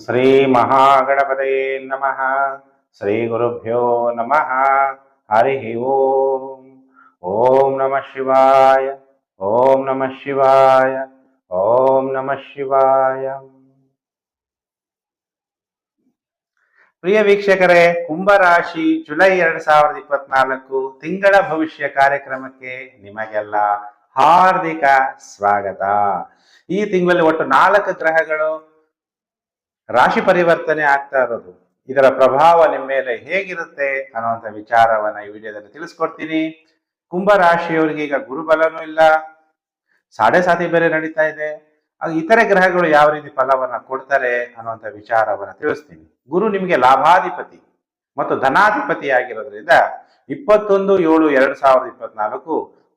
ಶ್ರೀ ಮಹಾಗಣಪತಯೇ ನಮಃ. ಶ್ರೀ ಗುರುಭ್ಯೋ ನಮಃ. ಹರಿ ಓಂ. ಓಂ ನಮಃ ಶಿವಾಯ. ಓಂ ನಮಃ ಶಿವಾಯ. ಓಂ ನಮಃ ಶಿವಾಯ. ಪ್ರಿಯ ವೀಕ್ಷಕರೇ, ಕುಂಭರಾಶಿ ಜುಲೈ ಎರಡ್ ಸಾವಿರದ ಇಪ್ಪತ್ನಾಲ್ಕು ತಿಂಗಳ ಭವಿಷ್ಯ ಕಾರ್ಯಕ್ರಮಕ್ಕೆ ನಿಮಗೆಲ್ಲ ಹಾರ್ದಿಕ ಸ್ವಾಗತ. ಈ ತಿಂಗಳಲ್ಲಿ ಒಟ್ಟು ನಾಲ್ಕು ಗ್ರಹಗಳು ರಾಶಿ ಪರಿವರ್ತನೆ ಆಗ್ತಾ ಇರೋದು. ಇದರ ಪ್ರಭಾವ ನಿಮ್ಮ ಮೇಲೆ ಹೇಗಿರುತ್ತೆ ಅನ್ನುವಂಥ ವಿಚಾರವನ್ನ ಈ ವಿಡಿಯೋದಲ್ಲಿ ತಿಳಿಸ್ಕೊಡ್ತೀನಿ. ಕುಂಭ ರಾಶಿಯವರಿಗೆ ಈಗ ಗುರುಬಲನೂ ಇಲ್ಲ. ಸಾಡೆ ಸಾತಿ ಬೇರೆ ನಡೀತಾ ಇದೆ. ಇತರೆ ಗ್ರಹಗಳು ಯಾವ ರೀತಿ ಫಲವನ್ನ ಕೊಡ್ತಾರೆ ಅನ್ನುವಂಥ ವಿಚಾರವನ್ನ ತಿಳಿಸ್ತೀನಿ. ಗುರು ನಿಮಗೆ ಲಾಭಾಧಿಪತಿ ಮತ್ತು ಧನಾಧಿಪತಿ ಆಗಿರೋದ್ರಿಂದ ಇಪ್ಪತ್ತೊಂದು, ಏಳು, ಎರಡು ಸಾವಿರದ ಇಪ್ಪತ್ನಾಲ್ಕು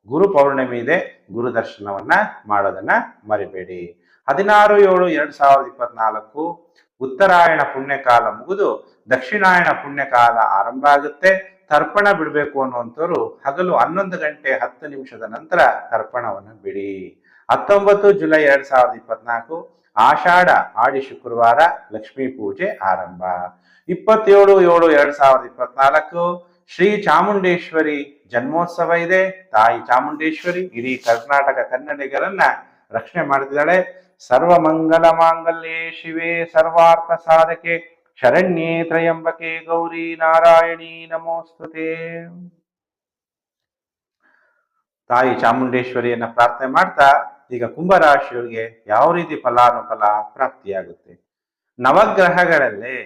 ಗುರು ಪೌರ್ಣಿಮೆ ಇದೆ. ಗುರು ದರ್ಶನವನ್ನ ಮಾಡೋದನ್ನ ಮರಿಬೇಡಿ. ಹದಿನಾರು ಏಳು ಎರಡ್ ಸಾವಿರದ ಇಪ್ಪತ್ನಾಲ್ಕು ಉತ್ತರಾಯಣ ಪುಣ್ಯಕಾಲ ಮುಗಿದು ದಕ್ಷಿಣಾಯಣ ಪುಣ್ಯಕಾಲ ಆರಂಭ ಆಗುತ್ತೆ. ತರ್ಪಣ ಬಿಡಬೇಕು ಅನ್ನುವಂಥವ್ರು ಹಗಲು ಹನ್ನೊಂದು ಗಂಟೆ ಹತ್ತು ನಿಮಿಷದ ನಂತರ ತರ್ಪಣವನ್ನು ಬಿಡಿ. ಹತ್ತೊಂಬತ್ತು ಜುಲೈ ಎರಡ್ ಸಾವಿರದ ಇಪ್ಪತ್ನಾಲ್ಕು ಆಷಾಢ ಆಡಿ ಶುಕ್ರವಾರ ಲಕ್ಷ್ಮೀ ಪೂಜೆ ಆರಂಭ. ಇಪ್ಪತ್ತೇಳು ಏಳು ಎರಡ್ ಸಾವಿರದ ಇಪ್ಪತ್ನಾಲ್ಕು ಶ್ರೀ ಚಾಮುಂಡೇಶ್ವರಿ ಜನ್ಮೋತ್ಸವ ಇದೆ. ತಾಯಿ ಚಾಮುಂಡೇಶ್ವರಿ, ಇಡೀ ಕರ್ನಾಟಕ ಕನ್ನಡಿಗರನ್ನ ರಕ್ಷಣೆ ಮಾಡ್ತಿದ್ದಾಳೆ. ಸರ್ವಮಂಗಲ ಮಾಂಗಲ್ಯೇ ಶಿವೆ ಸರ್ವಾರ್ಥ ಸಾಧಕೆ ಶರಣ್ಯೇ ತ್ರಯಂಬಕೆ ಗೌರಿ ನಾರಾಯಣಿ ನಮೋಸ್ತುತೆ. ತಾಯಿ ಚಾಮುಂಡೇಶ್ವರಿಯನ್ನ ಪ್ರಾರ್ಥನೆ ಮಾಡ್ತಾ ಈಗ ಕುಂಭರಾಶಿಯವರಿಗೆ ಯಾವ ರೀತಿ ಫಲಾನುಫಲ ಪ್ರಾಪ್ತಿಯಾಗುತ್ತೆ? ನವಗ್ರಹಗಳಲ್ಲೇ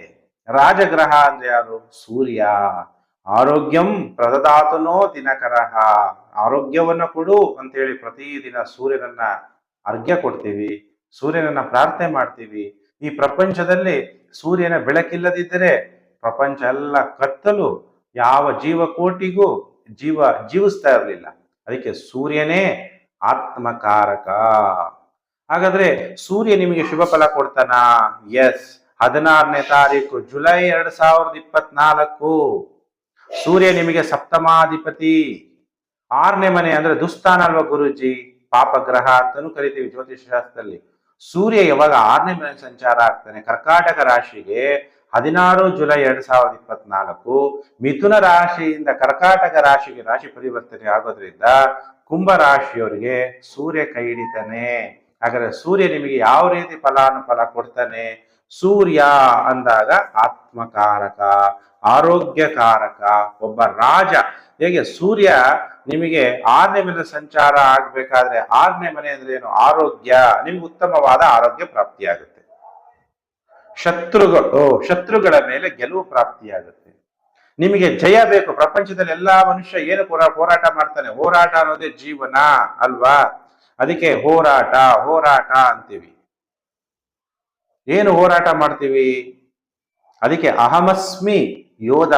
ರಾಜಗ್ರಹ ಅಂದ್ರೆ ಯಾರು? ಸೂರ್ಯ. ಆರೋಗ್ಯಂ ಪ್ರದದಾತನೋ ದಿನಕರಹ. ಆರೋಗ್ಯವನ್ನ ಕೊಡು ಅಂತೇಳಿ ಪ್ರತಿದಿನ ಸೂರ್ಯನನ್ನ ಅರ್ಘ್ಯ ಕೊಡ್ತೀವಿ. ಸೂರ್ಯನನ್ನ ಪ್ರಾರ್ಥನೆ ಮಾಡ್ತೀವಿ. ಈ ಪ್ರಪಂಚದಲ್ಲಿ ಸೂರ್ಯನ ಬೆಳಕಿಲ್ಲದಿದ್ದರೆ ಪ್ರಪಂಚ ಎಲ್ಲ ಕತ್ತಲು, ಯಾವ ಜೀವಕೋಟಿಗೂ ಜೀವ ಜೀವಿಸ್ತಾ ಇರಲಿಲ್ಲ. ಅದಕ್ಕೆ ಸೂರ್ಯನೇ ಆತ್ಮಕಾರಕ. ಹಾಗಾದ್ರೆ ಸೂರ್ಯ ನಿಮಗೆ ಶುಭ ಫಲ ಕೊಡ್ತಾನ? ಎಸ್ ಹದಿನಾರನೇ ತಾರೀಕು, ಜುಲೈ ಎರಡ್ ಸಾವಿರದ ಇಪ್ಪತ್ನಾಲ್ಕು. ಸೂರ್ಯ ನಿಮಗೆ ಸಪ್ತಮಾಧಿಪತಿ. ಆರನೇ ಮನೆ ಅಂದ್ರೆ ದುಸ್ಥಾನ ಅಲ್ವಾ ಗುರುಜಿ? ಪಾಪಗ್ರಹ ಅಂತಾನೂ ಕರಿತೀವಿ ಜ್ಯೋತಿಷ ಶಾಸ್ತ್ರದಲ್ಲಿ. ಸೂರ್ಯ ಯಾವಾಗ ಆರನೇ ಮನೆ ಸಂಚಾರ ಆಗ್ತಾನೆ, ಕರ್ಕಾಟಕ ರಾಶಿಗೆ ಹದಿನಾರು ಜುಲೈ ಎರಡ್ ಸಾವಿರದ ಇಪ್ಪತ್ನಾಲ್ಕು, ಮಿಥುನ ರಾಶಿಯಿಂದ ಕರ್ಕಾಟಕ ರಾಶಿಗೆ ರಾಶಿ ಪರಿವರ್ತನೆ ಆಗೋದ್ರಿಂದ ಕುಂಭ ರಾಶಿಯವರಿಗೆ ಸೂರ್ಯ ಕೈ ಹಿಡಿತಾನೆ. ಹಾಗಾದ್ರೆ ಸೂರ್ಯ ನಿಮಗೆ ಯಾವ ರೀತಿ ಫಲಾನುಫಲ ಕೊಡ್ತಾನೆ? ಸೂರ್ಯ ಅಂದಾಗ ಆತ್ಮಕಾರಕ, ಆರೋಗ್ಯಕಾರಕ, ಒಬ್ಬ ರಾಜ. ಹೇಗೆ ಸೂರ್ಯ ನಿಮಗೆ ಆರನೇ ಮನೆ ಸಂಚಾರ ಆಗ್ಬೇಕಾದ್ರೆ ಆರನೇ ಮನೆ ಅಂದ್ರೆ ಏನು? ಆರೋಗ್ಯ. ನಿಮ್ಗೆ ಉತ್ತಮವಾದ ಆರೋಗ್ಯ ಪ್ರಾಪ್ತಿಯಾಗುತ್ತೆ. ಶತ್ರುಗಳು, ಶತ್ರುಗಳ ಮೇಲೆ ಗೆಲುವು ಪ್ರಾಪ್ತಿಯಾಗುತ್ತೆ. ನಿಮಗೆ ಜಯ ಬೇಕು. ಪ್ರಪಂಚದಲ್ಲಿ ಎಲ್ಲಾ ಮನುಷ್ಯ ಏನು ಹೋರಾಟ ಮಾಡ್ತಾನೆ? ಹೋರಾಟ ಅನ್ನೋದೇ ಜೀವನ ಅಲ್ವಾ? ಅದಕ್ಕೆ ಹೋರಾಟ ಹೋರಾಟ ಅಂತೀವಿ. ಏನು ಹೋರಾಟ ಮಾಡ್ತೀವಿ? ಅದಕ್ಕೆ ಅಹಮಸ್ಮಿ ಯೋಧ.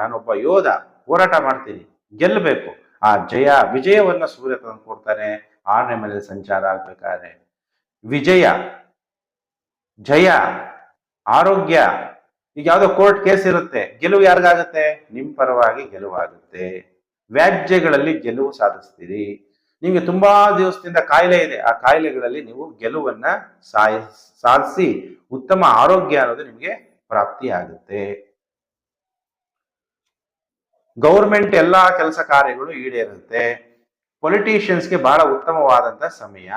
ನಾನೊಬ್ಬ ಯೋಧ. ಹೋರಾಟ ಮಾಡ್ತೀನಿ, ಗೆಲ್ಲಬೇಕು. ಆ ಜಯ ವಿಜಯವನ್ನ ಸೂರ್ಯ ತಂದು ಕೊಡ್ತಾನೆ, ಆರನೇ ಮೇಲೆ ಸಂಚಾರ ಆಗ್ಬೇಕಾದ್ರೆ. ವಿಜಯ, ಜಯ, ಆರೋಗ್ಯ, ಈಗ ಯಾವುದೋ ಕೋರ್ಟ್ ಕೇಸ್ ಇರುತ್ತೆ, ಗೆಲುವು ಯಾರಿಗಾಗುತ್ತೆ? ನಿಮ್ ಪರವಾಗಿ ಗೆಲುವಾಗುತ್ತೆ. ವ್ಯಾಜ್ಯಗಳಲ್ಲಿ ಗೆಲುವು ಸಾಧಿಸ್ತೀರಿ. ನಿಮಗೆ ತುಂಬಾ ದಿವಸದಿಂದ ಕಾಯಿಲೆ ಇದೆ, ಆ ಕಾಯಿಲೆಗಳಲ್ಲಿ ನೀವು ಗೆಲುವನ್ನ ಸಾಯ ಸಾಧಿಸಿ, ಉತ್ತಮ ಆರೋಗ್ಯ ಅನ್ನೋದು ನಿಮಗೆ ಪ್ರಾಪ್ತಿ ಆಗುತ್ತೆ ಗೌರ್ಮೆಂಟ್ ಎಲ್ಲ ಕೆಲಸ ಕಾರ್ಯಗಳು ಈಡೇರುತ್ತೆ. ಪೊಲಿಟಿಷಿಯನ್ಸ್ಗೆ ಬಹಳ ಉತ್ತಮವಾದಂತ ಸಮಯ.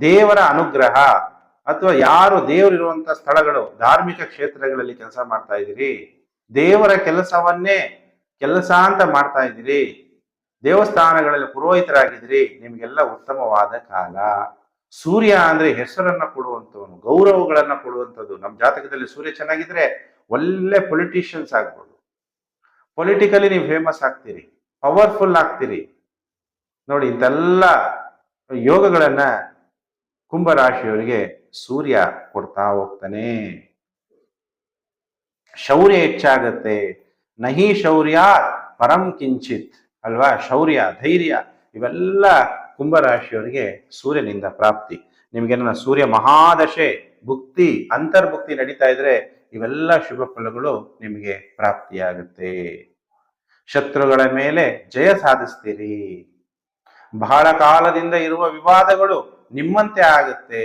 ದೇವರ ಅನುಗ್ರಹ ಅಥವಾ ಯಾರು ದೇವರಿರುವಂತ ಸ್ಥಳಗಳು, ಧಾರ್ಮಿಕ ಕ್ಷೇತ್ರಗಳಲ್ಲಿ ಕೆಲಸ ಮಾಡ್ತಾ ಇದ್ದೀರಿ. ದೇವರ ಕೆಲಸವನ್ನೇ ಕೆಲಸ ಅಂತ ಮಾಡ್ತಾ ಇದ್ದೀರಿ. ದೇವಸ್ಥಾನಗಳಲ್ಲಿ ಪುರೋಹಿತರಾಗಿದ್ದೀರಿ. ನಿಮಗೆಲ್ಲ ಉತ್ತಮವಾದ ಕಾಲ. ಸೂರ್ಯ ಅಂದ್ರೆ ಹೆಸರನ್ನ ಕೊಡುವಂಥವನು ಗೌರವಗಳನ್ನ ಕೊಡುವಂಥದ್ದು ನಮ್ಮ ಜಾತಕದಲ್ಲಿ ಸೂರ್ಯ ಚೆನ್ನಾಗಿದ್ರೆ ಒಳ್ಳೆ ಪೊಲಿಟಿಷಿಯನ್ಸ್ ಆಗ್ಬೋದು. ಪೊಲಿಟಿಕಲಿ ನೀವು ಫೇಮಸ್ ಆಗ್ತೀರಿ. ಪವರ್ಫುಲ್ ಆಗ್ತೀರಿ. ನೋಡಿ, ಇಂತೆಲ್ಲ ಯೋಗಗಳನ್ನ ಕುಂಭರಾಶಿಯವರಿಗೆ ಸೂರ್ಯ ಕೊಡ್ತಾ ಹೋಗ್ತಾನೆ. ಶೌರ್ಯ ಹೆಚ್ಚಾಗತ್ತೆ. ನಹಿ ಶೌರ್ಯ, ಪರಂ ಕಿಂಚಿತ್ ಅಲ್ವಾ? ಶೌರ್ಯ, ಧೈರ್ಯ, ಇವೆಲ್ಲ ಕುಂಭರಾಶಿಯವರಿಗೆ ಸೂರ್ಯನಿಂದ ಪ್ರಾಪ್ತಿ. ನಿಮ್ಗೆ ಸೂರ್ಯ ಮಹಾದಶೆ, ಭುಕ್ತಿ, ಅಂತರ್ಭುಕ್ತಿ ನಡೀತಾ ಇದ್ರೆ ಇವೆಲ್ಲ ಶುಭ ಫಲಗಳು ನಿಮಗೆ ಪ್ರಾಪ್ತಿಯಾಗುತ್ತೆ. ಶತ್ರುಗಳ ಮೇಲೆ ಜಯ ಸಾಧಿಸ್ತೀರಿ. ಬಹಳ ಕಾಲದಿಂದ ಇರುವ ವಿವಾದಗಳು ನಿಮ್ಮಂತೆ ಆಗುತ್ತೆ.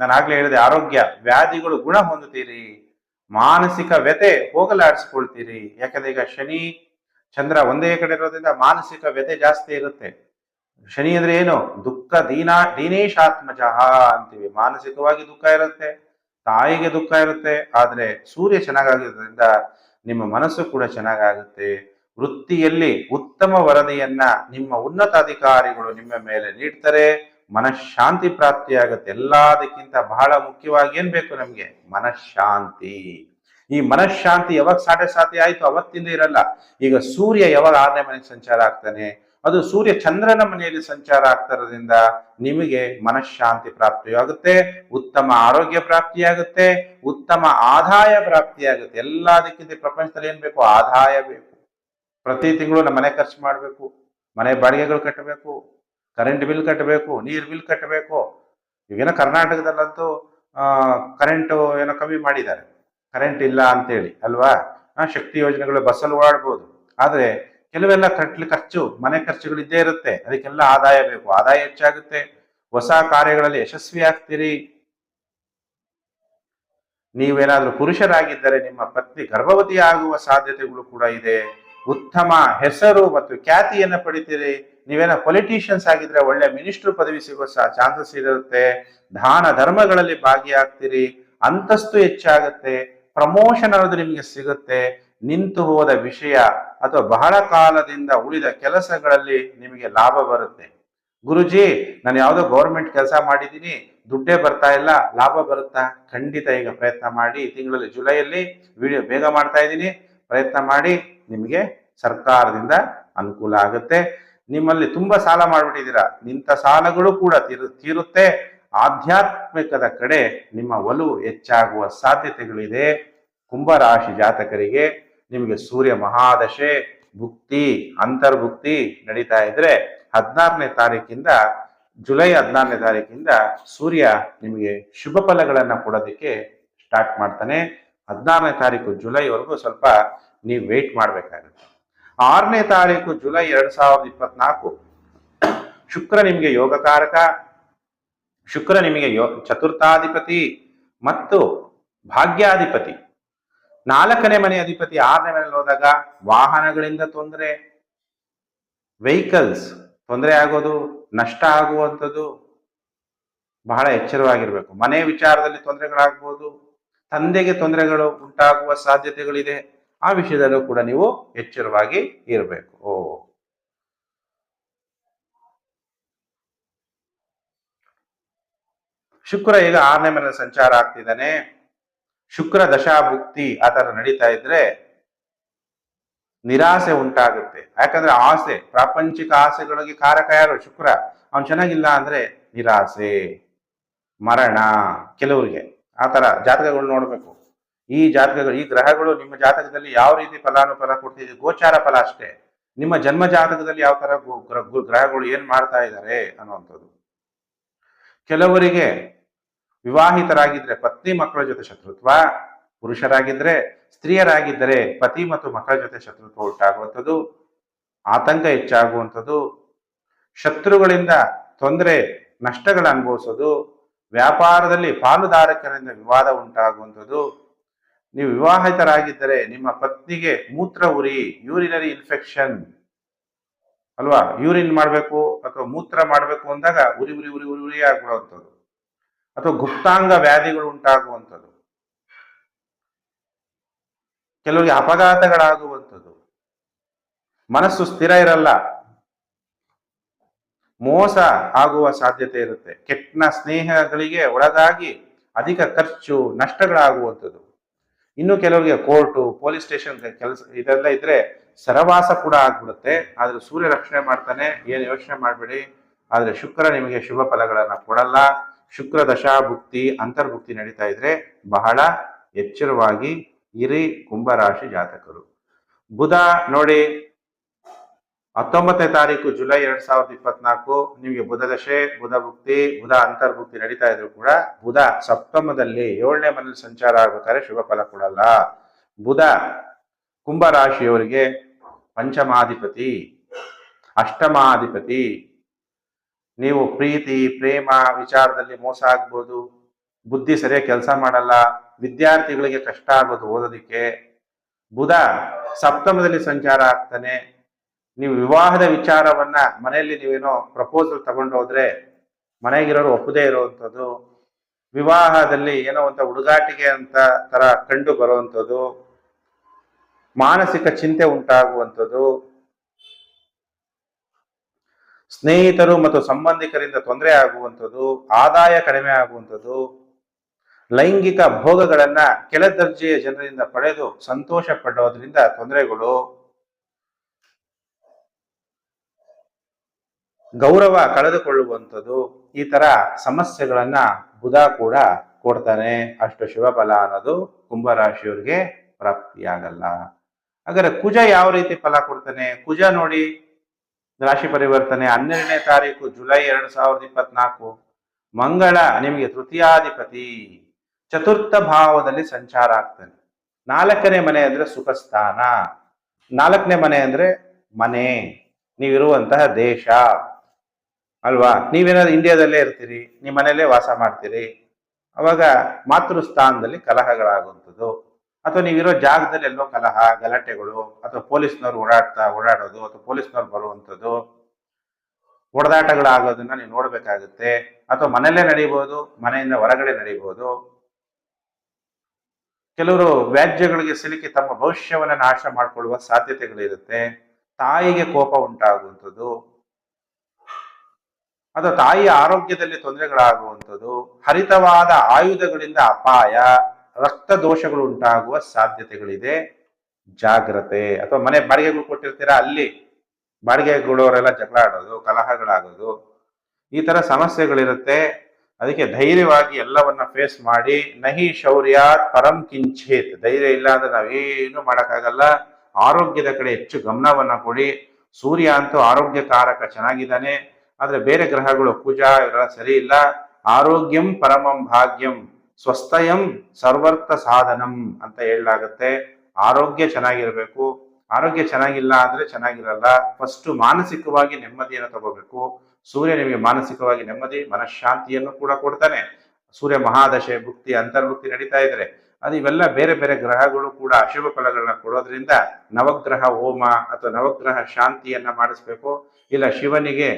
ನಾನು ಆಗ್ಲೇ ಹೇಳಿದೆ, ಆರೋಗ್ಯ, ವ್ಯಾಧಿಗಳು ಗುಣ ಹೊಂದುತ್ತೀರಿ. ಮಾನಸಿಕ ವ್ಯತೆ ಹೋಗಲಾಡಿಸ್ಕೊಳ್ತೀರಿ. ಯಾಕಂದ್ರೆ ಈಗ ಶನಿ, ಚಂದ್ರ ಒಂದೇ ಕಡೆ ಇರೋದ್ರಿಂದ ಮಾನಸಿಕ ವ್ಯತೆ ಜಾಸ್ತಿ ಇರುತ್ತೆ. ಶನಿ ಅಂದ್ರೆ ಏನು? ದುಃಖ ದೀನಾ, ದೀನೇಶಾತ್ಮಜಃ ಅಂತೀವಿ. ಮಾನಸಿಕವಾಗಿ ದುಃಖ ಇರುತ್ತೆ. ತಾಯಿಗೆ ದುಃಖ ಇರುತ್ತೆ, ಆದ್ರೆ ಸೂರ್ಯ ಚೆನ್ನಾಗಿರೋದ್ರಿಂದ ನಿಮ್ಮ ಮನಸ್ಸು ಕೂಡ ಚೆನ್ನಾಗಾಗುತ್ತೆ. ವೃತ್ತಿಯಲ್ಲಿ ಉತ್ತಮ ವರದಿಯನ್ನ ನಿಮ್ಮ ಉನ್ನತಾಧಿಕಾರಿಗಳು ನಿಮ್ಮ ಮೇಲೆ ನೀಡ್ತಾರೆ. ಮನಃಶಾಂತಿ ಪ್ರಾಪ್ತಿಯಾಗುತ್ತೆ. ಎಲ್ಲದಕ್ಕಿಂತ ಬಹಳ ಮುಖ್ಯವಾಗಿ ಏನ್ ಬೇಕು ನಮ್ಗೆ? ಮನಃಶಾಂತಿ. ಈ ಮನಃಶಾಂತಿ ಯಾವಾಗ ಸಾಡೆ ಸಾಧ್ಯ ಆಯ್ತು? ಅವತ್ತಿಂದ ಇರಲ್ಲ. ಈಗ ಸೂರ್ಯ ಯಾವಾಗ ಆರನೇ ಮನೆಗೆ ಸಂಚಾರ ಆಗ್ತಾನೆ? ಅದು ಸೂರ್ಯ ಚಂದ್ರನ ಮನೆಯಲ್ಲಿ ಸಂಚಾರ ಆಗ್ತಿರೋದ್ರಿಂದ ನಿಮಗೆ ಮನಃಶಾಂತಿ ಪ್ರಾಪ್ತಿಯಾಗುತ್ತೆ, ಉತ್ತಮ ಆರೋಗ್ಯ ಪ್ರಾಪ್ತಿಯಾಗುತ್ತೆ, ಉತ್ತಮ ಆದಾಯ ಪ್ರಾಪ್ತಿಯಾಗುತ್ತೆ. ಎಲ್ಲದಕ್ಕಿಂತ ಪ್ರಪಂಚದಲ್ಲಿ ಏನ್ ಬೇಕು? ಆದಾಯ ಬೇಕು. ಪ್ರತಿ ತಿಂಗಳು ನಮ್ಮ ಮನೆ ಖರ್ಚು ಮಾಡಬೇಕು, ಮನೆ ಬಾಡಿಗೆಗಳು ಕಟ್ಟಬೇಕು ಕರೆಂಟ್ ಬಿಲ್ ಕಟ್ಟಬೇಕು, ನೀರು ಬಿಲ್ ಕಟ್ಟಬೇಕು. ಈಗಿನ ಕರ್ನಾಟಕದಲ್ಲಂತೂ ಕರೆಂಟು ಏನೋ ಕಮ್ಮಿ ಮಾಡಿದ್ದಾರೆ. ಕರೆಂಟ್ ಇಲ್ಲ ಅಂತೇಳಿ, ಅಲ್ವಾ? ಶಕ್ತಿ ಯೋಜನೆಗಳು ಬಸ್ಸಲ್ಲಿ ಓಡಾಡ್ಬೋದು. ಆದ್ರೆ ಕೆಲವೆಲ್ಲ ಕಟ್ಲಿ ಖರ್ಚು, ಮನೆ ಖರ್ಚುಗಳು ಇದ್ದೇ ಇರುತ್ತೆ. ಅದಕ್ಕೆಲ್ಲ ಆದಾಯ ಬೇಕು. ಆದಾಯ ಹೆಚ್ಚಾಗುತ್ತೆ. ಹೊಸ ಕಾರ್ಯಗಳಲ್ಲಿ ಯಶಸ್ವಿ ಆಗ್ತೀರಿ. ನೀವೇನಾದ್ರೂ ಪುರುಷರಾಗಿದ್ದರೆ ನಿಮ್ಮ ಪತ್ನಿ ಗರ್ಭವತಿ ಆಗುವ ಸಾಧ್ಯತೆಗಳು ಕೂಡ ಇದೆ. ಉತ್ತಮ ಹೆಸರು ಮತ್ತು ಖ್ಯಾತಿಯನ್ನು ಪಡಿತೀರಿ. ನೀವೇನೋ ಪೊಲಿಟಿಷಿಯನ್ಸ್ ಆಗಿದ್ರೆ ಒಳ್ಳೆ ಮಿನಿಸ್ಟರ್ ಪದವಿ ಸಿಗೋ ಚಾನ್ಸಸ್ ಇರುತ್ತೆ. ದಾನ ಧರ್ಮಗಳಲ್ಲಿ ಭಾಗಿಯಾಗ್ತೀರಿ. ಅಂತಸ್ತು ಹೆಚ್ಚಾಗುತ್ತೆ. ಪ್ರಮೋಷನ್ ಅನ್ನೋದು ನಿಮಗೆ ಸಿಗುತ್ತೆ, ನಿಂತು ಹೋದ ವಿಷಯ ಅಥವಾ ಬಹಳ ಕಾಲದಿಂದ ಉಳಿದ ಕೆಲಸಗಳಲ್ಲಿ ನಿಮಗೆ ಲಾಭ ಬರುತ್ತೆ. ಗುರುಜಿ, ನಾನು ಯಾವುದೋ ಗೌರ್ಮೆಂಟ್ ಕೆಲಸ ಮಾಡಿದ್ದೀನಿ, ದುಡ್ಡೇ ಬರ್ತಾ ಇಲ್ಲ, ಲಾಭ ಬರುತ್ತಾ? ಖಂಡಿತ ಈಗ ಪ್ರಯತ್ನ ಮಾಡಿ ತಿಂಗಳಲ್ಲಿ ಜುಲೈಯಲ್ಲಿ ವಿಡಿಯೋ ಬೇಗ ಮಾಡ್ತಾ ಇದ್ದೀನಿ. ಪ್ರಯತ್ನ ಮಾಡಿ, ನಿಮಗೆ ಸರ್ಕಾರದಿಂದ ಅನುಕೂಲ ಆಗುತ್ತೆ. ನಿಮ್ಮಲ್ಲಿ ತುಂಬಾ ಸಾಲ ಮಾಡಿಬಿಟ್ಟಿದ್ದೀರಾ? ನಿಂತ ಸಾಲಗಳು ಕೂಡ ತೀರು, ತೀರುತ್ತೆ. ಆಧ್ಯಾತ್ಮಿಕದ ಕಡೆ ನಿಮ್ಮ ಒಲವು ಹೆಚ್ಚಾಗುವ ಸಾಧ್ಯತೆಗಳಿದೆ. ಕುಂಭರಾಶಿ ಜಾತಕರಿಗೆ ನಿಮಗೆ ಸೂರ್ಯ ಮಹಾದಶೆ, ಭುಕ್ತಿ, ಅಂತರ್ಭುಕ್ತಿ ನಡೀತಾ ಇದ್ರೆ ಹದಿನಾರನೇ ತಾರೀಕಿಂದ, ಜುಲೈ ಹದಿನಾರನೇ ತಾರೀಕಿಂದ ಸೂರ್ಯ ನಿಮಗೆ ಶುಭ ಫಲಗಳನ್ನು ಕೊಡೋದಕ್ಕೆ ಸ್ಟಾರ್ಟ್ ಮಾಡ್ತಾನೆ. ಹದಿನಾರನೇ ತಾರೀಕು ಜುಲೈವರೆಗೂ ಸ್ವಲ್ಪ ನೀವು ವೇಟ್ ಮಾಡಬೇಕಾಗುತ್ತೆ. ಆರನೇ ತಾರೀಕು ಜುಲೈ ಎರಡ್ ಸಾವಿರದ ಇಪ್ಪತ್ನಾಲ್ಕು, ಶುಕ್ರ ನಿಮಗೆ ಯೋಗಕಾರಕ. ಶುಕ್ರ ನಿಮಗೆ ಯೋ ಚತುರ್ಥಾಧಿಪತಿ ಮತ್ತು ಭಾಗ್ಯಾಧಿಪತಿ. ನಾಲ್ಕನೇ ಮನೆ ಅಧಿಪತಿ, ಆರನೇ ಮನೆಯಲ್ಲಿ ಹೋದಾಗ ವಾಹನಗಳಿಂದ ತೊಂದರೆ ವೆಹಿಕಲ್ಸ್ ತೊಂದರೆ ಆಗೋದು, ನಷ್ಟ ಆಗುವಂಥದ್ದು ಬಹಳ ಎಚ್ಚರವಾಗಿರಬೇಕು. ಮನೆ ವಿಚಾರದಲ್ಲಿ ತೊಂದರೆಗಳಾಗ್ಬೋದು, ತಂದೆಗೆ ತೊಂದರೆಗಳು ಉಂಟಾಗುವ ಸಾಧ್ಯತೆಗಳಿದೆ, ಆ ವಿಷಯದಲ್ಲೂ ಕೂಡ ನೀವು ಎಚ್ಚರವಾಗಿ ಇರಬೇಕು. ಓ. ಶುಕ್ರ ಈಗ ಆರನೇ ಮನೆ ಸಂಚಾರ ಆಗ್ತಿದ್ದಾನೆ. ಶುಕ್ರ ದಶಾಭುಕ್ತಿ ಆ ತರ ನಡೀತಾ ಇದ್ರೆ ನಿರಾಸೆ ಉಂಟಾಗುತ್ತೆ. ಯಾಕಂದ್ರೆ ಆಸೆ, ಪ್ರಾಪಂಚಿಕ ಆಸೆಗಳಿಗೆ ಕಾರಕ ಯಾರು? ಶುಕ್ರ. ಅವನ್ ಚೆನ್ನಾಗಿಲ್ಲ ಅಂದ್ರೆ ನಿರಾಸೆ, ಮರಣ ಕೆಲವರಿಗೆ. ಆ ತರ ಜಾತಕಗಳು ನೋಡ್ಬೇಕು. ಈ ಜಾತಕಗಳು, ಈ ಗ್ರಹಗಳು ನಿಮ್ಮ ಜಾತಕದಲ್ಲಿ ಯಾವ ರೀತಿ ಫಲಾನುಫಲ ಕೊಡ್ತಿದೆ? ಗೋಚಾರ ಫಲ ಅಷ್ಟೇ. ನಿಮ್ಮ ಜನ್ಮ ಜಾತಕದಲ್ಲಿ ಯಾವ ತರ ಗ್ರಹಗಳು ಏನ್ ಮಾಡ್ತಾ ಇದ್ದಾರೆ ಅನ್ನುವಂಥದ್ದು. ಕೆಲವರಿಗೆ ವಿವಾಹಿತರಾಗಿದ್ದರೆ ಪತ್ನಿ ಮಕ್ಕಳ ಜೊತೆ ಶತ್ರುತ್ವ ಪುರುಷರಾಗಿದ್ದರೆ ಸ್ತ್ರೀಯರಾಗಿದ್ದರೆ ಪತಿ ಮತ್ತು ಮಕ್ಕಳ ಜೊತೆ ಶತ್ರುತ್ವ ಉಂಟಾಗುವಂಥದ್ದು, ಆತಂಕ ಹೆಚ್ಚಾಗುವಂಥದ್ದು, ಶತ್ರುಗಳಿಂದ ತೊಂದರೆ, ನಷ್ಟಗಳ ಅನುಭವಿಸೋದು, ವ್ಯಾಪಾರದಲ್ಲಿ ಪಾಲುದಾರಕರಿಂದ ವಿವಾದ ಉಂಟಾಗುವಂಥದ್ದು. ನೀವು ವಿವಾಹಿತರಾಗಿದ್ದರೆ ನಿಮ್ಮ ಪತ್ನಿಗೆ ಮೂತ್ರ ಉರಿ ಯೂರಿನರಿ ಇನ್ಫೆಕ್ಷನ್ ಅಲ್ವಾ? ಯೂರಿನ್ ಮಾಡಬೇಕು ಅಥವಾ ಮೂತ್ರ ಮಾಡಬೇಕು ಅಂದಾಗ ಉರಿ ಉರಿ ಉರಿ ಉರಿ ಆಗ್ಬಿಡುವಂಥದ್ದು. ಅಥವಾ ಗುಪ್ತಾಂಗ ವ್ಯಾಧಿಗಳು ಉಂಟಾಗುವಂಥದ್ದು. ಕೆಲವರಿಗೆ ಅಪಘಾತಗಳಾಗುವಂಥದ್ದು. ಮನಸ್ಸು ಸ್ಥಿರ ಇರಲ್ಲ. ಮೋಸ ಆಗುವ ಸಾಧ್ಯತೆ ಇರುತ್ತೆ. ಕೆಟ್ಟ ಸ್ನೇಹಗಳಿಗೆ ಒಳಗಾಗಿ ಅಧಿಕ ಖರ್ಚು, ನಷ್ಟಗಳಾಗುವಂಥದ್ದು. ಇನ್ನು ಕೆಲವರಿಗೆ ಕೋರ್ಟು, ಪೊಲೀಸ್ ಸ್ಟೇಷನ್ ಕೆಲಸ ಇದೆಲ್ಲ ಇದ್ರೆ ಸರವಾಸ ಕೂಡ ಆಗ್ಬಿಡುತ್ತೆ, ಆದ್ರೆ ಸೂರ್ಯ ರಕ್ಷಣೆ ಮಾಡ್ತಾನೆ, ಏನು ಯೋಚನೆ ಮಾಡಬೇಡಿ. ಆದ್ರೆ ಶುಕ್ರ ನಿಮಗೆ ಶುಭ ಫಲಗಳನ್ನ ಕೊಡಲ್ಲ. ಶುಕ್ರ ದಶಾ ಭುಕ್ತಿ ಅಂತರ್ಭುಕ್ತಿ ನಡೀತಾ ಇದ್ರೆ ಬಹಳ ಎಚ್ಚರವಾಗಿ ಇರಿ ಕುಂಭರಾಶಿ ಜಾತಕರು. ಬುಧ ನೋಡಿ, ಹತ್ತೊಂಬತ್ತನೇ ತಾರೀಕು ಜುಲೈ ಎರಡ್ ಸಾವಿರದ ಇಪ್ಪತ್ನಾಲ್ಕು, ನಿಮಗೆ ಬುಧ ದಶೆ, ಬುಧ ಭುಕ್ತಿ, ಬುಧ ಅಂತರ್ಭುಕ್ತಿ ನಡೀತಾ ಇದ್ರು ಕೂಡ ಬುಧ ಸಪ್ತಮದಲ್ಲಿ ಏಳನೇ ಮನೆಯಲ್ಲಿ ಸಂಚಾರ ಆಗ್ಬೇಕಾದ್ರೆ ಶುಭ ಫಲ ಕೊಡಲ್ಲ. ಬುಧ ಕುಂಭ ರಾಶಿಯವರಿಗೆ ಪಂಚಮಾಧಿಪತಿ, ಅಷ್ಟಮಾಧಿಪತಿ. ನೀವು ಪ್ರೀತಿ, ಪ್ರೇಮ, ವಿಚಾರದಲ್ಲಿ ಮೋಸ ಆಗ್ಬೋದು, ಬುದ್ಧಿ ಸರಿಯಾಗಿ ಕೆಲಸ ಮಾಡಲ್ಲ, ವಿದ್ಯಾರ್ಥಿಗಳಿಗೆ ಕಷ್ಟ ಆಗೋದು ಓದೋದಕ್ಕೆ. ಬುಧ ಸಪ್ತಮದಲ್ಲಿ ಸಂಚಾರ ಆಗ್ತಾನೆ. ನೀವು ವಿವಾಹದ ವಿಚಾರವನ್ನ ಮನೆಯಲ್ಲಿ ನೀವೇನೋ ಪ್ರಪೋಸಲ್ ತಗೊಂಡು ಹೋದ್ರೆ ಮನೆಗಿರೋರು ಒಪ್ಪದೇ ಇರುವಂಥದ್ದು, ವಿವಾಹದಲ್ಲಿ ಏನೋ ಅಂತ ಹುಡುಗಾಟಿಗೆ ಅಂತ ತರ ಕಂಡು ಬರುವಂಥದ್ದು. ಮಾನಸಿಕ ಚಿಂತೆ ಉಂಟಾಗುವಂಥದ್ದು. ಸ್ನೇಹಿತರು ಮತ್ತು ಸಂಬಂಧಿಕರಿಂದ ತೊಂದರೆ ಆಗುವಂಥದ್ದು, ಆದಾಯ ಕಡಿಮೆ ಆಗುವಂಥದ್ದು, ಲೈಂಗಿಕ ಭೋಗಗಳನ್ನ ಕೆಳ ದರ್ಜೆಯ ಜನರಿಂದ ಪಡೆದು ಸಂತೋಷ ಪಡೋದ್ರಿಂದ ತೊಂದರೆಗಳು. ಗೌರವ ಕಳೆದುಕೊಳ್ಳುವಂಥದ್ದು, ಈ ತರ ಸಮಸ್ಯೆಗಳನ್ನ ಬುಧ ಕೂಡ ಕೊಡ್ತಾನೆ. ಅಷ್ಟು ಶಿವಬಲ ಅನ್ನೋದು ಕುಂಭರಾಶಿಯವರಿಗೆ ಪ್ರಾಪ್ತಿಯಾಗಲ್ಲ. ಹಾಗಾದ್ರೆ ಕುಜ ಯಾವ ರೀತಿ ಫಲ ಕೊಡ್ತಾನೆ? ಕುಜ ನೋಡಿ ರಾಶಿ ಪರಿವರ್ತನೆ. ಹನ್ನೆರಡನೇ ತಾರೀಕು, ಜುಲೈ ಎರಡು ಸಾವಿರದ ಇಪ್ಪತ್ನಾಲ್ಕು. ಮಂಗಳ, ನಿಮಗೆ ತೃತೀಯಾಧಿಪತಿ. ಚತುರ್ಥ ಭಾವದಲ್ಲಿ ಸಂಚಾರ ಆಗ್ತಾನೆ. ನಾಲ್ಕನೇ ಮನೆ ಅಂದ್ರೆ ಸುಖಸ್ಥಾನ. ನಾಲ್ಕನೇ ಮನೆ ಅಂದ್ರೆ ಮನೆ. ನೀವಿರುವಂತಹ ದೇಶ. ಅಲ್ವಾ? ನೀವೇನಾದ್ರು ಇಂಡಿಯಾದಲ್ಲೇ ಇರ್ತೀರಿ ನಿಮ್ಮ ಮನೆಯಲ್ಲೇ ವಾಸ ಮಾಡ್ತೀರಿ. ಅವಾಗ ಮಾತೃಸ್ಥಾನದಲ್ಲಿ ಕಲಹಗಳಾಗುವಂಥದ್ದು. ಅಥವಾ ನೀವಿರೋ ಜಾಗದಲ್ಲಿ ಎಲ್ಲೋ ಕಲಹ ಗಲಾಟೆಗಳು ಅಥವಾ ಪೊಲೀಸ್ನವ್ರು ಓಡಾಡ್ತಾ ಓಡಾಡೋದು ಅಥವಾ ಪೊಲೀಸ್ನವ್ರು ಬರುವಂಥದ್ದು ಹೊಡೆದಾಟಗಳಾಗೋದನ್ನ ನೀವು ನೋಡ್ಬೇಕಾಗುತ್ತೆ. ಅಥವಾ ಮನೆಯಲ್ಲೇ ನಡೀಬಹುದು ಮನೆಯಿಂದ ಹೊರಗಡೆ ನಡೀಬಹುದು ಕೆಲವರು ವ್ಯಾಜ್ಯಗಳಿಗೆ ಸಿಲುಕಿ ತಮ್ಮ ಭವಿಷ್ಯವನ್ನ ನಾಶ ಮಾಡಿಕೊಳ್ಳುವ ಸಾಧ್ಯತೆಗಳಿರುತ್ತೆ. ತಾಯಿಗೆ ಕೋಪ ಉಂಟಾಗುವಂಥದ್ದು. ಅಥವಾ ತಾಯಿಯ ಆರೋಗ್ಯದಲ್ಲಿ ತೊಂದರೆಗಳಾಗುವಂಥದ್ದು. ಹರಿತವಾದ ಆಯುಧಗಳಿಂದ ಅಪಾಯ. ರಕ್ತ ದೋಷಗಳು ಉಂಟಾಗುವ ಸಾಧ್ಯತೆಗಳಿದೆ. ಜಾಗ್ರತೆ ಅಥವಾ ಮನೆ ಬಾಡಿಗೆಗಳು ಕೊಟ್ಟಿರ್ತೀರಾ, ಅಲ್ಲಿ ಬಾಡಿಗೆಗಳವರೆಲ್ಲ ಜಗಳ ಆಡೋದು, ಕಲಹಗಳಾಗೋದು, ಈ ತರ ಸಮಸ್ಯೆಗಳಿರುತ್ತೆ. ಅದಕ್ಕೆ ಧೈರ್ಯವಾಗಿ ಎಲ್ಲವನ್ನ ಫೇಸ್ ಮಾಡಿ, ನಹಿ ಶೌರ್ಯ ಪರಂ ಕಿಂಚೇತ್. ಧೈರ್ಯ ಇಲ್ಲ ಅಂದ್ರೆ ನಾವೇನು ಮಾಡೋಕ್ಕಾಗಲ್ಲ. ಆರೋಗ್ಯದ ಕಡೆ ಹೆಚ್ಚು ಗಮನವನ್ನ ಕೊಡಿ. ಸೂರ್ಯ ಅಂತೂ ಆರೋಗ್ಯಕಾರಕ, ಚೆನ್ನಾಗಿದ್ದಾನೆ. ಆದ್ರೆ ಬೇರೆ ಗ್ರಹಗಳು ಕುಜ ಇವರೆಲ್ಲ ಸರಿ ಇಲ್ಲ. ಆರೋಗ್ಯಂ ಪರಮಂ ಭಾಗ್ಯಂ. ಸ್ವಸ್ಥಯಂ ಸರ್ವರ್ಥ ಸಾಧನಂ ಅಂತ ಹೇಳಲಾಗುತ್ತೆ. ಆರೋಗ್ಯ ಚೆನ್ನಾಗಿರಬೇಕು. ಆರೋಗ್ಯ ಚೆನ್ನಾಗಿಲ್ಲ ಅಂದ್ರೆ ಚೆನ್ನಾಗಿರಲ್ಲ. ಫಸ್ಟ್ ಮಾನಸಿಕವಾಗಿ ನೆಮ್ಮದಿಯನ್ನು ತಗೋಬೇಕು. ಸೂರ್ಯ ನಿಮಗೆ ಮಾನಸಿಕವಾಗಿ ನೆಮ್ಮದಿ, ಮನಃಶಾಂತಿಯನ್ನು ಕೂಡ ಕೊಡ್ತಾನೆ. ಸೂರ್ಯ ಮಹಾದಶೆ, ಭುಕ್ತಿ, ಅಂತರ್ಭುಕ್ತಿ ನಡೀತಾ ಇದ್ರೆ ಅದು ಇವೆಲ್ಲ ಬೇರೆ ಬೇರೆ ಗ್ರಹಗಳು ಕೂಡ ಅಶುಭ ಫಲಗಳನ್ನ ಕೊಡೋದ್ರಿಂದ ನವಗ್ರಹ ಹೋಮ ಅಥವಾ ನವಗ್ರಹ ಶಾಂತಿಯನ್ನ ಮಾಡಿಸ್ಬೇಕು. ಇಲ್ಲ ಶಿವನಿಗೆ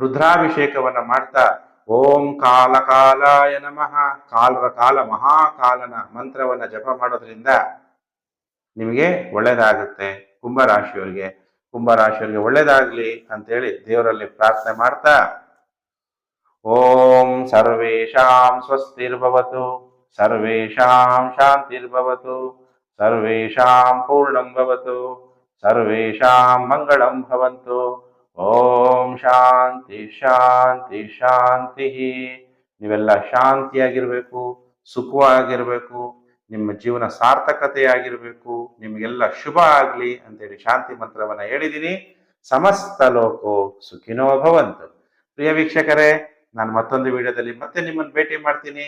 ರುದ್ರಾಭಿಷೇಕವನ್ನ ಮಾಡ್ತಾ ಓಂ ಕಾಲ ಕಾಲಾಯ ನಮಃ. ಕಾಲರ ಕಾಲ ಮಹಾಕಾಲನ ಮಂತ್ರವನ್ನ ಜಪ ಮಾಡೋದ್ರಿಂದ ನಿಮಗೆ ಒಳ್ಳೇದಾಗುತ್ತೆ. ಕುಂಭರಾಶಿಯವರಿಗೆ. ಕುಂಭರಾಶಿಯವರಿಗೆ ಒಳ್ಳೇದಾಗ್ಲಿ ಅಂತೇಳಿ ದೇವರಲ್ಲಿ ಪ್ರಾರ್ಥನೆ ಮಾಡ್ತಾ, ಓಂ ಸರ್ವೇಷಾಂ ಸ್ವಸ್ತಿರ್ಭವತು, ಸರ್ವೇಷಾಂ ಶಾಂತಿರ್ಭವತು, ಸರ್ವೇಷಾಂ ಪೂರ್ಣಂ ಭವತು, ಸರ್ವೇಷಾಂ ಮಂಗಳಂ ಭವಂತು ಶಾಂತಿ ಶಾಂತಿ ಶಾಂತಿ. ನೀವೆಲ್ಲ ಶಾಂತಿಯಾಗಿರಬೇಕು, ಸುಖವಾಗಿರಬೇಕು, ನಿಮ್ಮ ಜೀವನ ಸಾರ್ಥಕತೆಯಾಗಿರಬೇಕು, ನಿಮಗೆಲ್ಲ ಶುಭ ಆಗ್ಲಿ ಅಂತೇಳಿ ಶಾಂತಿ ಮಂತ್ರವನ್ನ ಹೇಳಿದ್ದೀನಿ. ಸಮಸ್ತ ಲೋಕೋ ಸುಖಿನೋ ಭವಂತು. ಪ್ರಿಯ ವೀಕ್ಷಕರೇ, ನಾನು ಮತ್ತೊಂದು ವಿಡಿಯೋದಲ್ಲಿ ಮತ್ತೆ ನಿಮ್ಮನ್ನು ಭೇಟಿ ಮಾಡ್ತೀನಿ.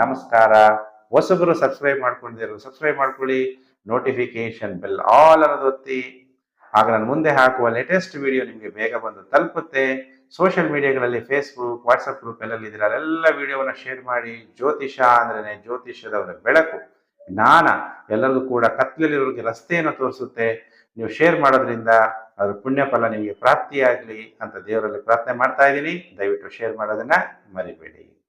ನಮಸ್ಕಾರ. ಹೊಸಬರು ಸಬ್ಸ್ಕ್ರೈಬ್ ಮಾಡ್ಕೊಂಡಿರೋ ಸಬ್ಸ್ಕ್ರೈಬ್ ಮಾಡ್ಕೊಳ್ಳಿ. ನೋಟಿಫಿಕೇಶನ್ ಬೆಲ್ ಆಲ್ ಅನ್ನೋದು ಒತ್ತಿ. ಆಗ ನಾನು ಮುಂದೆ ಹಾಕುವ ಲೇಟೆಸ್ಟ್ ವಿಡಿಯೋ ನಿಮಗೆ ಬೇಗ ಬಂದು ತಲುಪುತ್ತೆ. ಸೋಷಿಯಲ್ ಮೀಡಿಯಾಗಳಲ್ಲಿ ಫೇಸ್ಬುಕ್ ವಾಟ್ಸಪ್ ಗ್ರೂಪ್ ಎಲ್ಲ ಇದ್ರೆ ಅಲ್ಲೆಲ್ಲ ವಿಡಿಯೋವನ್ನು ಶೇರ್ ಮಾಡಿ ಜ್ಯೋತಿಷ ಅಂದ್ರೆ ಜ್ಯೋತಿಷದವರ ಬೆಳಕು. ಜ್ಞಾನ ಎಲ್ಲರಿಗೂ ಕೂಡ ಕತ್ತಲಲ್ಲಿರೋರಿಗೆ ರಸ್ತೆಯನ್ನು ತೋರಿಸುತ್ತೆ. ನೀವು ಶೇರ್ ಮಾಡೋದ್ರಿಂದ ಅದ್ರ ಪುಣ್ಯ ಫಲ ನಿಮಗೆ ಪ್ರಾಪ್ತಿಯಾಗಲಿ ಅಂತ ದೇವರಲ್ಲಿ ಪ್ರಾರ್ಥನೆ ಮಾಡ್ತಾ ಇದ್ದೀನಿ. ದಯವಿಟ್ಟು ಶೇರ್ ಮಾಡೋದನ್ನ ಮರಿಬೇಡಿ.